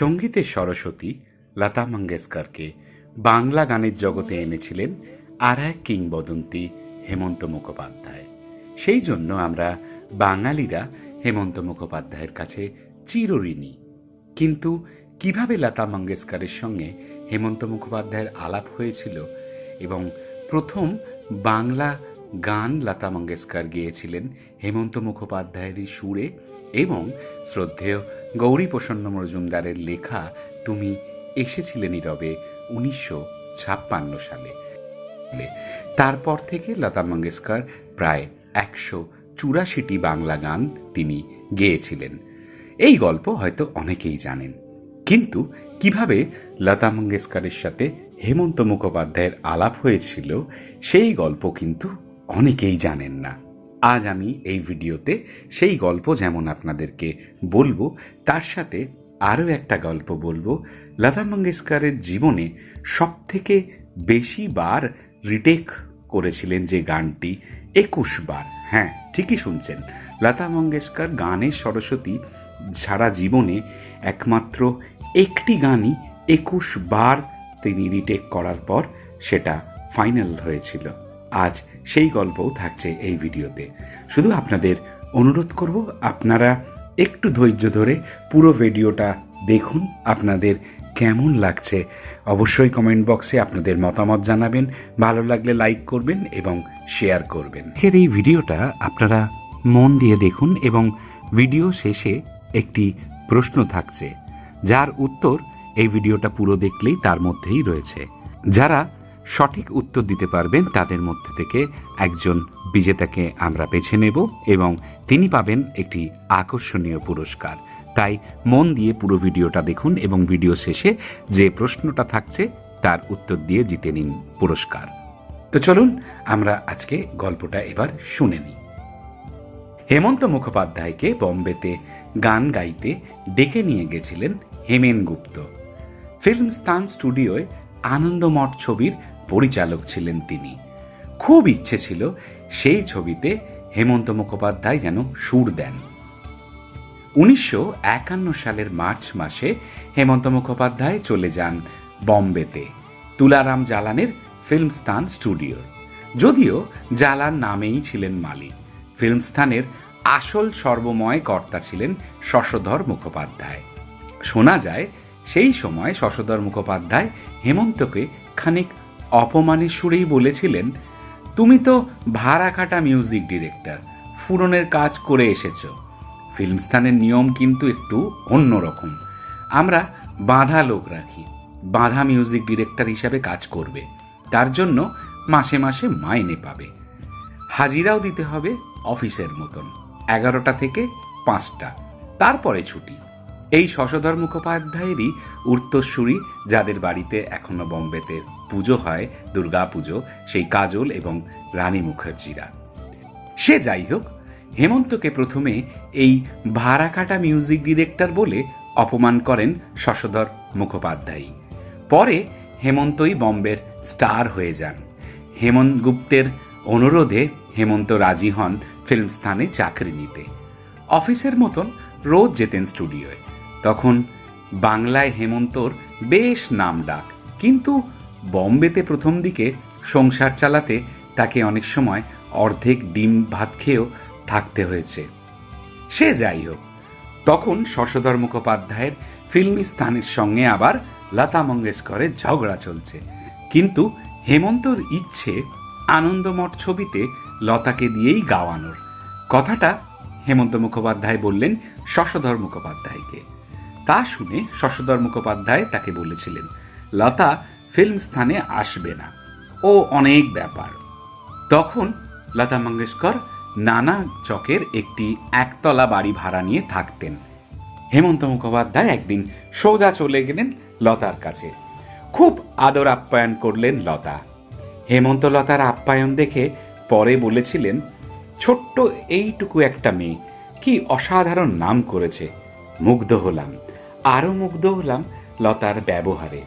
সঙ্গীতের সরস্বতী লতা মঙ্গেশকরকে বাংলা গানের জগতে এনেছিলেন আর এক কিংবদন্তি হেমন্ত মুখোপাধ্যায়। সেই জন্য আমরা বাঙালিরা হেমন্ত মুখোপাধ্যায়ের কাছে চিরঋণী। কিন্তু কীভাবে লতা মঙ্গেশকরের সঙ্গে হেমন্ত মুখোপাধ্যায়ের আলাপ হয়েছিল এবং প্রথম বাংলা গান লতা মঙ্গেশকর গেয়েছিলেন হেমন্ত মুখোপাধ্যায়েরই সুরে এবং শ্রদ্ধেয় গৌরী প্রসন্ন মজুমদারের লেখা তুমি এসেছিলে নীরবে উনিশশো ছাপ্পান্ন সালে। তারপর থেকে লতা মঙ্গেশকর প্রায় একশো চুরাশিটি বাংলা গান তিনি গেয়েছিলেন। এই গল্প হয়তো অনেকেই জানেন। কিন্তু কীভাবে লতা মঙ্গেশকরের সাথে হেমন্ত মুখোপাধ্যায়ের আলাপ হয়েছিল, সেই গল্প কিন্তু অনেকেই জানেন না। আজ আমি এই ভিডিওতে সেই গল্প যেমন আপনাদেরকে বলব, তার সাথে আরও একটা গল্প বলব। লতা মঙ্গেশকরের জীবনে সব থেকে বেশি বার রিটেক করেছিলেন যে গানটি, একুশ বার। হ্যাঁ ঠিকই শুনছেন। লতা মঙ্গেশকর গানের সরস্বতী সারা জীবনে একমাত্র একটি গানই একুশ বার তিনি রিটেক করার পর সেটা ফাইনাল হয়েছিল। আজ সেই গল্পও থাকছে এই ভিডিওতে। শুধু আপনাদের অনুরোধ করব, আপনারা একটু ধৈর্য ধরে পুরো ভিডিওটা দেখুন, আপনাদের কেমন লাগছে। অবশ্যই কমেন্ট বক্সে আপনাদের মতামত জানাবেন, ভালো লাগলে লাইক করবেন এবং শেয়ার করবেন। এর এই ভিডিওটা আপনারা মন দিয়ে দেখুন এবং ভিডিও শেষে একটি প্রশ্ন থাকছে, যার উত্তর এই ভিডিওটা পুরো দেখলেই তার মধ্যেই রয়েছে। যারা সঠিক উত্তর দিতে পারবেন তাদের মধ্যে থেকে একজন বিজেতাকে আমরা বেছে নেব এবং তিনি পাবেন একটি আকর্ষণীয় পুরস্কার। তাই মন দিয়ে পুরো ভিডিওটা দেখুন এবং ভিডিও শেষে যে প্রশ্নটা থাকছে তার উত্তর দিয়ে জিতে নিন পুরস্কার। তো চলুন আমরা আজকে গল্পটা এবার শুনে নিই। হেমন্ত মুখোপাধ্যায়কে বম্বেতে গান গাইতে ডেকে নিয়ে গেছিলেন হেমেন গুপ্ত। ফিল্ম স্থান স্টুডিওয় আনন্দমঠ ছবির পরিচালক ছিলেন তিনি। খুব ইচ্ছে ছিল সেই ছবিতে হেমন্ত মুখোপাধ্যায় যেন সুর দেন। উনিশশো একান্ন সালের মার্চ মাসে হেমন্ত মুখোপাধ্যায় চলে যান বম্বেতে, তুলারাম জালানের ফিল্মস্থান স্টুডিও যদিও জালান নামেই ছিলেন মালিক, ফিল্মস্থানের আসল সর্বময় কর্তা ছিলেন শশধর মুখোপাধ্যায়। শোনা যায় সেই সময় শশধর মুখোপাধ্যায় হেমন্তকে খানিক অপমানের সুরেই বলেছিলেন, তুমি তো ভাড়া খাটা মিউজিক ডিরেক্টর, ফুরনের কাজ করে এসেছ। ফিল্মস্থানের নিয়ম কিন্তু একটু অন্যরকম আমরা বাঁধা লোক রাখি, বাঁধা মিউজিক ডিরেক্টর হিসাবে কাজ করবে, তার জন্য মাসে মাসে মাইনে পাবে। হাজিরাও দিতে হবে অফিসের মতন, এগারোটা থেকে পাঁচটা, তারপরে ছুটি। এই শশধর মুখোপাধ্যায়েরই উত্তরসূরি, যাদের বাড়িতে এখনও বম্বেতে পুজো হয়, দুর্গা পুজো, সেই কাজল এবং রানী মুখার্জিরা। সে যাই হোক, হেমন্তকে প্রথমে এই ভাড়া কাটা মিউজিক ডিরেক্টর বলে অপমান করেন শশধর মুখোপাধ্যায় পরে হেমন্তই বম্বের স্টার হয়ে যান। হেমন্ত গুপ্তের অনুরোধে হেমন্ত রাজি হন ফিল্ম স্থানে চাকরি নিতে। অফিসের মতন রোজ যেতেন স্টুডিওয়। তখন বাংলায় হেমন্তর বেশ নাম ডাক। কিন্তু বম্বেতে প্রথম দিকে সংসার চালাতে তাকে অনেক সময় অর্ধেক ডিম ভাত খেয়েও থাকতে হয়েছে। সে যাই হোক, তখন শশধর মুখোপাধ্যায়ের ফিল্মি স্থানের সঙ্গে আবার লতা মঙ্গেশকরের ঝগড়া চলছে। কিন্তু হেমন্তর ইচ্ছে আনন্দমঠ ছবিতে লতাকে দিয়েই গাওয়ানোর। কথাটা হেমন্ত মুখোপাধ্যায় বললেন শশধর মুখোপাধ্যায়কে। তা শুনে শশধর মুখোপাধ্যায় তাকে বলেছিলেন, লতা ফিল্ম স্থানে আসবে না। ও অনেক ব্যাপার। তখন লতা মঙ্গেশকর নানা চকের একটি একতলা বাড়ি ভাড়া নিয়ে থাকতেন। হেমন্ত মুখোপাধ্যায় একদিন সোজা চলে গেলেন লতার কাছে। খুব আদর আপ্যায়ন করলেন লতা। হেমন্ত লতার আপ্যায়ন দেখে পরে বলেছিলেন, ছোট্ট এইটুকু একটা মেয়ে, কি অসাধারণ নাম করেছে। মুগ্ধ হলাম। আরও মুগ্ধ হলাম লতার ব্যবহারে।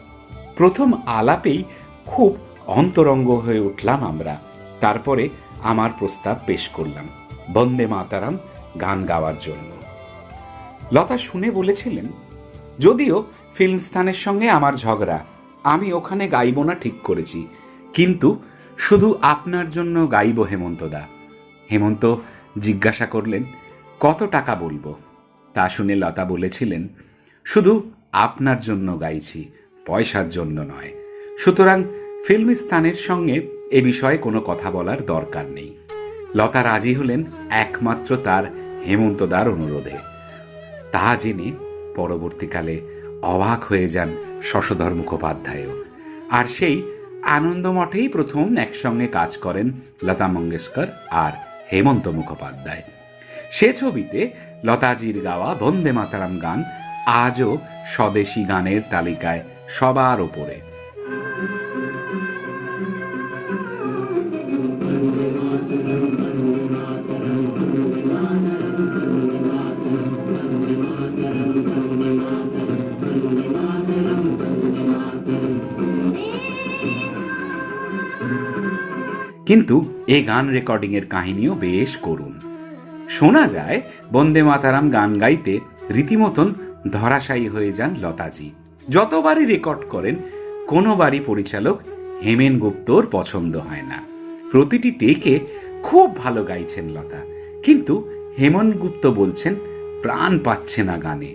প্রথম আলাপেই খুব অন্তরঙ্গ হয়ে উঠলাম আমরা। তারপরে আমার প্রস্তাব পেশ করলাম, বন্দে মাতারাম, গান গাওয়ার জন্য। লতা শুনে বলেছিলেন, যদিও ফিল্মস্থানের সঙ্গে আমার ঝগড়া, আমি ওখানে গাইব না ঠিক করেছি। কিন্তু শুধু আপনার জন্য গাইব হেমন্তদা হেমন্ত জিজ্ঞাসা করলেন, কত টাকা বলব? তা শুনে লতা বলেছিলেন শুধু আপনার জন্য গাইছি, পয়সার জন্য নয়। সুতরাং ফিল্মিস্তানের সঙ্গে এ বিষয়ে কোনো কথা বলার দরকার নেই। লতা রাজি হলেন একমাত্র তার হেমন্তদার অনুরোধে। তা জেনে পরবর্তীকালে অবাক হয়ে যান শশধর মুখোপাধ্যায়ও। আর সেই আনন্দমঠেই প্রথম একসঙ্গে কাজ করেন লতা মঙ্গেশকর আর হেমন্ত মুখোপাধ্যায়। সে ছবিতে লতাজির গাওয়া বন্দে মাতারাম গান আজও স্বদেশী গানের তালিকায় সবার ওপরে। কিন্তু এই গান রেকর্ডিংয়ের কাহিনীও বেশ করুন শোনা যায় বন্দে মাতারাম গান গাইতে রীতিমতন ধরাশায়ী হয়ে যান লতাজি। যতবারই রেকর্ড করেন, কোনোবারই পরিচালক হেমেন গুপ্তর পছন্দ হয় না। প্রতিটি টেকে খুব ভালো গাইছেন লতা। কিন্তু হেমন গুপ্ত বলছেন, প্রাণ পাচ্ছে না গানে।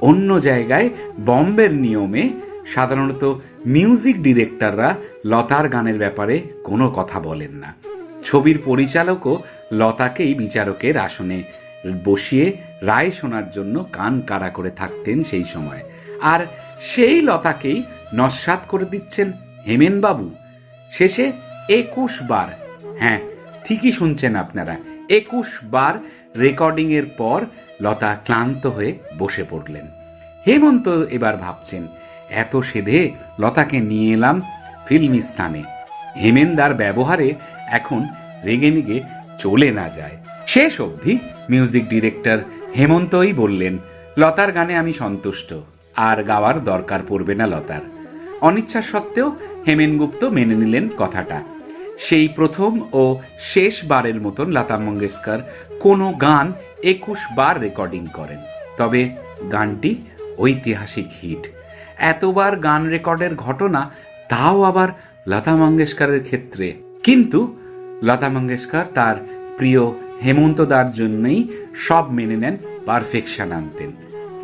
অন্য জায়গায় বম্বের নিয়মে সাধারণত মিউজিক ডিরেক্টররা লতার গানের ব্যাপারে কোনো কথা বলেন না। ছবির পরিচালকও লতাকেই বিচারকের আসনে বসিয়ে রায় শোনার জন্য কান কাড়া করে থাকতেন সেই সময়। আর সেই লতাকেই নস্বাত করে দিচ্ছেন হেমেনবাবু। শেষে একুশ বার হ্যাঁ ঠিকই শুনছেন আপনারা, একুশ বার রেকর্ডিংয়ের পর লতা ক্লান্ত হয়ে বসে পড়লেন। হেমন্ত এবার ভাবছেন, এত সেধে লতাকে নিয়ে এলাম ফিল্মি স্থানে। হেমেন্দার ব্যবহারে এখন রেগে মেগে চলে না যায়। শেষ অবধি মিউজিক ডিরেক্টর হেমন্তই বললেন, লতার গানে আমি সন্তুষ্ট, আর গাওয়ার দরকার পড়বে না লতার। অনিচ্ছা সত্ত্বেও হেমেন গুপ্ত মেনে নিলেন কথাটা। সেই প্রথম ও শেষ বারের মতন লতা মঙ্গেশকর কোনো গান একুশ বার রেকর্ডিং করেন। তবে গানটি ঐতিহাসিক হিট। এতবার গান রেকর্ডের ঘটনা তাও আবার লতা মঙ্গেশকরের ক্ষেত্রে। কিন্তু লতা মঙ্গেশকর তার প্রিয় হেমন্তদার জন্যই সব মেনে নেন পারফেকশন আনতেন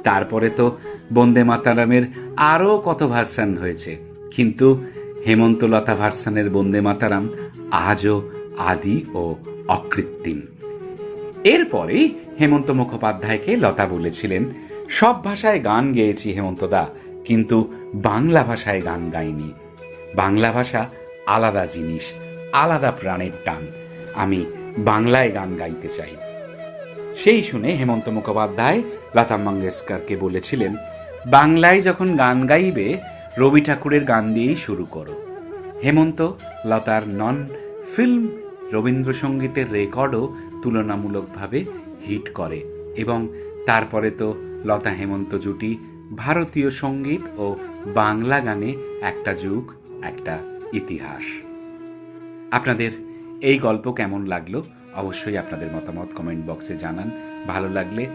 তারপরে তো বন্দে মাতারামের আরও কত ভার্সান হয়েছে। কিন্তু হেমন্ত লতা ভার্সানের বন্দে মাতারাম আজও আদি ও অকৃত্রিম। এরপরেই হেমন্ত মুখোপাধ্যায়কে লতা বলেছিলেন, সব ভাষায় গান গেয়েছি হেমন্তদা, কিন্তু বাংলা ভাষায় গান গাইনি। বাংলা ভাষা আলাদা জিনিস, আলাদা প্রাণের টান। আমি বাংলায় গান গাইতে চাই। সেই শুনে হেমন্ত মুখোপাধ্যায় লতা মঙ্গেশকরকে বলেছিলেন, বাংলায় যখন গান গাইবে, রবি ঠাকুরের গান দিয়েই শুরু করো। হেমন্ত, লতার নন, ফিল্ম, রবীন্দ্রসঙ্গীতের রেকর্ডও তুলনামূলকভাবে হিট করে এবং তারপরে তো লতা হেমন্ত জুটি ভারতীয় সংগীত ও বাংলা গানে একটা যুগ, একটা ইতিহাস। আপনাদের এই গল্প কেমন লাগল? অবশ্যই আপনাদের মতামত কমেন্ট বক্সে জানান। ভালো লাগলে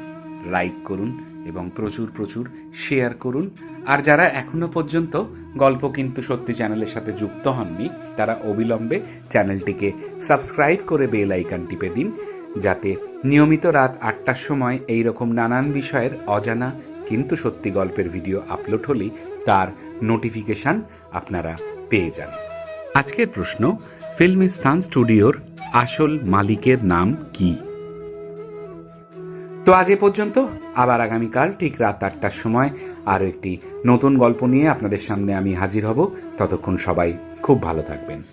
লাইক করুন এবং প্রচুর প্রচুর শেয়ার করুন। আর যারা এখনও পর্যন্ত গল্প কিন্তু সত্যি চ্যানেলের সাথে যুক্ত হননি, তারা অবিলম্বে চ্যানেলটিকে সাবস্ক্রাইব করে বেল আইকন টিপে দিন, যাতে নিয়মিত রাত আটটার সময় এই রকম নানান বিষয়ের অজানা কিন্তু সত্যি গল্পের ভিডিও আপলোড হলেই তার নোটিফিকেশন আপনারা পেয়ে যান। আজকের প্রশ্ন ফিল্মিস্তান স্টুডিওর আসল মালিকের নাম কি? তো আজ এ পর্যন্ত, আবার আগামীকাল ঠিক রাত আটটার সময় আরও একটি নতুন গল্প নিয়ে আপনাদের সামনে আমি হাজির হব। ততক্ষণ সবাই খুব ভালো থাকবেন।